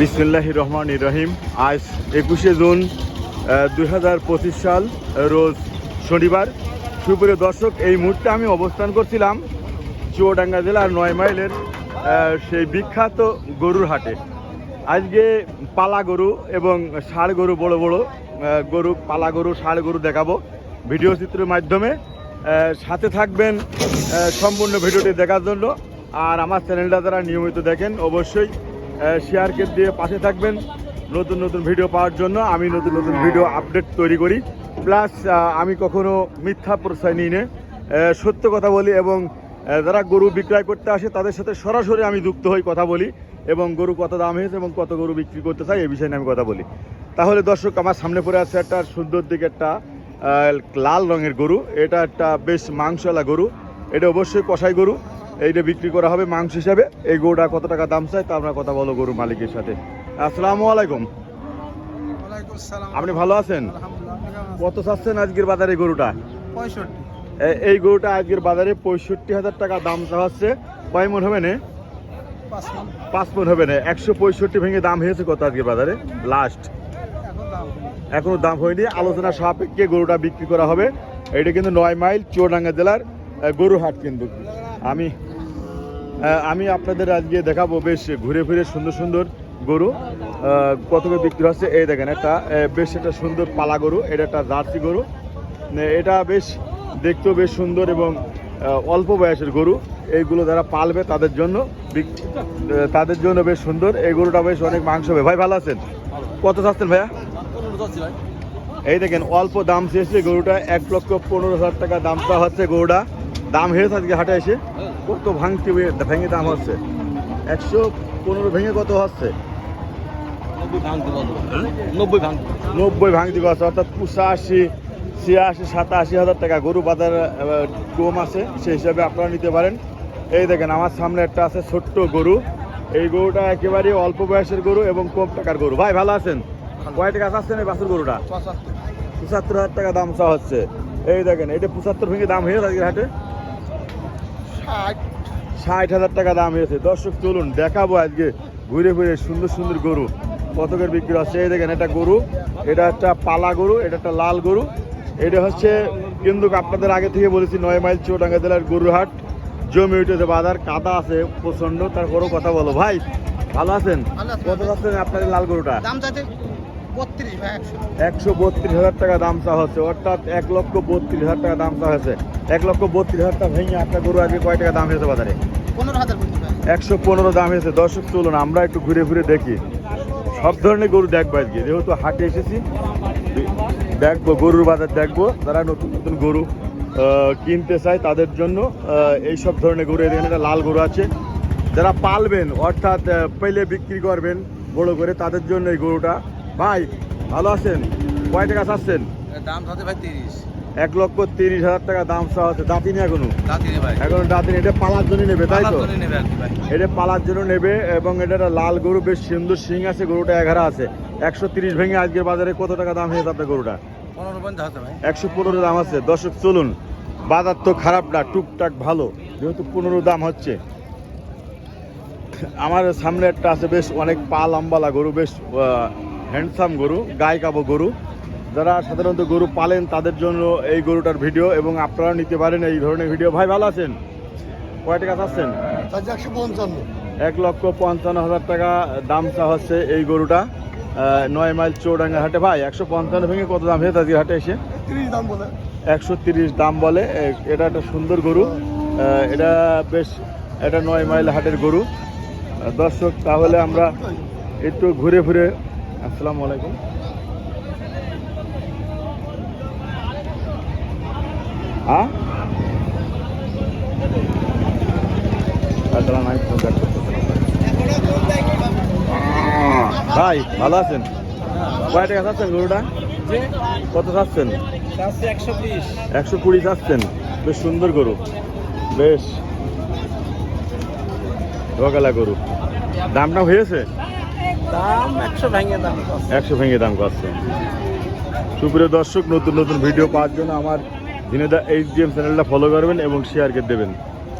বিসমুল্লাহ রহমান রহিম। আজ একুশে জুন দুই হাজার পঁচিশ সাল, রোজ শনিবার। সুপ্রিয় দর্শক, এই মুহূর্তে আমি অবস্থান করছিলাম চুয়াডাঙ্গা জেলার নয় মাইলের সেই বিখ্যাত গরুর হাটে। আজকে পালা গরু এবং ষাড় গরু, বড় বড় গরু, পালা গরু, ষাড় গরু দেখাবো ভিডিও চিত্রের মাধ্যমে। সাথে থাকবেন সম্পূর্ণ ভিডিওটি দেখার জন্য। আর আমার চ্যানেলটা যারা নিয়মিত দেখেন, অবশ্যই শেয়ার কে দিয়ে পাশে থাকবেন। নতুন নতুন ভিডিও পাওয়ার জন্য আমি নতুন নতুন ভিডিও আপডেট তৈরি করি। প্লাস আমি কখনো মিথ্যা প্রশ্রয় নিই না। সত্য কথা বলি এবং যারা গরু বিক্রয় করতে আসে, তাদের সাথে সরাসরি আমি যুক্ত হই কথা বলি এবং গরু কত দাম হয়েছে এবং কত গরু বিক্রি করতে চাই, এই বিষয়ে আমি কথা বলি। তাহলে দর্শক, আমার সামনে পড়ে আছে একটা সুন্দর দিকে একটা লাল রঙের গরু। এটা একটা বেশ মাংসওয়ালা গরু। এটা অবশ্যই কষাই গরু। এইটা বিক্রি করা হবে মাংস হিসাবে। এই গরুটা কত টাকা দাম চাই তা আমরা কথা বলো গরু মালিকের সাথে। আসসালামু আলাইকুম। আপনি ভালো আছেন? কত চাচ্ছেন আজকের বাজারে গরুটা? পঁয়ষট্টি। এই গরুটা আজকের বাজারে পঁয়ষট্টি হাজার টাকা দাম চাওয়া হচ্ছে। কয় মন হবে না? পাঁচ। মন। হবে না। একশো পঁয়ষট্টি ভেঙে দাম হয়েছে কত আজকের বাজারে? লাস্ট এখন দাম হয়নি। আলোচনা সাপেক্ষে গরুটা বিক্রি করা হবে। এটা কিন্তু নয় মাইল চুয়াডাঙ্গা জেলার আহ, গরু হাট কিন্তু। আমি আমি আপনাদের আজকে দেখাবো বেশ ঘুরে ফিরে সুন্দর সুন্দর গরু। কত করে বিক্রি হচ্ছে? এই দেখেন, একটা বেশ একটা সুন্দর পালা গরু, এটা একটা জার্সি গরু। এটা বেশ দেখতেও বেশ সুন্দর এবং অল্প বয়সের গরু। এইগুলো যারা পালবে তাদের জন্য তাদের জন্য বেশ সুন্দর। এই গরুটা বেশ অনেক মাংস হবে। ভাই, ভালো আছেন? কত চাচ্ছেন ভাইয়া? এই দেখেন, অল্প দাম চেয়েছে গরুটা। এক লক্ষ পনেরো হাজার টাকা দাম চাওয়া হচ্ছে গরুটা। দাম হয়েছে আজকে হাটে এসে। কত ভাঙতে ভেঙে দাম হচ্ছে? একশো পনেরো ভেঙে কত হচ্ছে? নব্বই ভাঙ নব্বই ভাঙতে। অর্থাৎ পঁচাশি ছিয়াশি সাতাশি হাজার টাকা গরু বাজার কম আছে সেই হিসাবে আপনারা নিতে পারেন। এই দেখেন আমার সামনে একটা আছে ছোট্ট গরু। এই গরুটা একেবারে অল্প বয়সের গরু এবং কম টাকার গরু। ভাই ভালো আছেন? কয় টাকা চাচ্ছেন এই বাছুর গরুটা? পঁচাত্তর। হাজার টাকা দাম চাওয়া হচ্ছে। এই দেখেন এটা পঁচাত্তর ভেঙে দাম হয়ে আজকের হাটে? ষাট। ষাট হাজার টাকা দাম হয়েছে। দর্শক চলুন দেখাবো আজকে ঘুরে ঘুরে সুন্দর সুন্দর গরু। কতকের বিক্রি হচ্ছে। এই দেখেন এটা গরু এটা একটা পালা গরু এটা একটা লাল গরু। এটা হচ্ছে কিন্তু আপনাদের আগে থেকে বলেছি নয় মাইল চৌডাঙ্গা জেলার গরুহাট জমি উঠেছে বাজার কাদা আছে প্রচণ্ড তারপরেও কথা বলো। ভাই ভালো আছেন? কত আছেন আপনাদের লাল গরুটা? দাম একশো বত্রিশ হাজার টাকা দাম চাওয়া হচ্ছে। অর্থাৎ এক লক্ষ বত্রিশ হাজার টাকা দাম চাওয়া হয়েছে। এক লক্ষ বত্রিশ হাজার টাকা ভেঙে একটা গরু আজকে কয় টাকা দাম হয়েছে বাজারে? একশো পনেরো দাম হয়েছে। দর্শক চলুন আমরা একটু ঘুরে ঘুরে দেখি। সব ধরনের গরু দেখব আজকে। যেহেতু হাটে এসেছি দেখব গরুর বাজার দেখব। যারা নতুন নতুন গরু কিনতে চায় তাদের জন্য এই সব ধরনের গরু এখানে একটা লাল গরু আছে। যারা পালবেন অর্থাৎ পেলে বিক্রি করবেন বড় করে তাদের জন্য এই গরুটা ভাই ভালো আছেন? কয় টাকা চাচ্ছেন? দাম থাকে ভাই তিরিশ। এক লক্ষ তিরিশ হাজার টাকা দাম চাওয়া হচ্ছে। দাঁতিনি এখনও এখন দাঁতিনি এটা পালার জন্য নেবে তাই তো? এটা পালার জন্য নেবে এবং এটা একটা লাল গরু বেশ সুন্দর শিং আছে গরুটা এগারো আছে। একশো তিরিশ ভেঙে আজকের বাজারে কত টাকা দাম হয়েছে আপনার গরুটা? একশো পনেরো দাম আছে। দর্শক চলুন। বাজার তো খারাপ না টুকটাক ভালো। যেহেতু পনেরো দাম হচ্ছে। আমার সামনে একটা আছে বেশ অনেক পা লম্বালা গরু বেশ হ্যান্ডসাম গরু গায়ে কাবো গরু। যারা সাধারণত গরু পালেন তাদের জন্য এই গরুটার ভিডিও এবং আপনারাও নিতে পারেন এই ধরনের ভিডিও ভাই ভালো আছেন? কয় টাকা চাচ্ছেন একশো পঞ্চান্ন। এক লক্ষ পঞ্চান্ন হাজার টাকা দাম চা হচ্ছে এই গরুটা। নয় মাইল চৌডাঙ্গা হাটে। ভাই একশো পঞ্চান্ন ভেঙে কত দাম? হয়েছে আজকে হাটে এসে। তিরিশ দাম একশো তিরিশ দাম বলে। এটা একটা সুন্দর গরু। এটা বেশ এটা নয় মাইল হাটের গরু। দর্শক তাহলে আমরা একটু ঘুরে ফিরে আসসালামু আলাইকুম। হ্যাঁ? ভাই ভালো আছেন? কয় টাকা চাচ্ছেন গরুটা? কত চাচ্ছেন? একশো কুড়ি চাচ্ছেন। বেশ সুন্দর গরু। বেশ। ঢোকালা গরু। দামটা হয়েছে? একশো ভেঙে দাম একশো দাম করছে সুপ্রিয় দর্শক, নতুন নতুন ভিডিও পাওয়ার জন্য আমার জিনেদা এইচ ডি এম চ্যানেলটা ফলো করবেন এবং শেয়ারকে দেবেন।